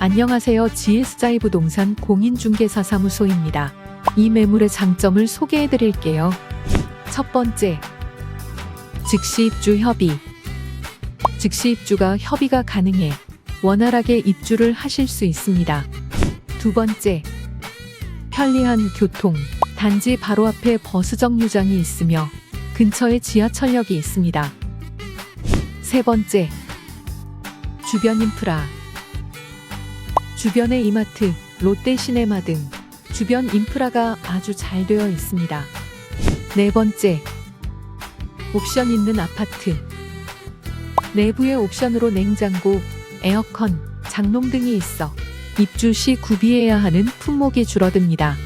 안녕하세요. GS자이 부동산 공인중개사 사무소입니다. 이 매물의 장점을 소개해 드릴게요. 첫 번째, 즉시 입주 협의. 즉시 입주가 협의가 가능해 원활하게 입주를 하실 수 있습니다. 두 번째, 편리한 교통. 단지 바로 앞에 버스 정류장이 있으며 근처에 지하철역이 있습니다. 세 번째, 주변 인프라. 주변의 이마트, 롯데시네마 등 주변 인프라가 아주 잘 되어 있습니다. 네 번째, 옵션 있는 아파트. 내부의 옵션으로 냉장고, 에어컨, 장롱 등이 있어 입주 시 구비해야 하는 품목이 줄어듭니다.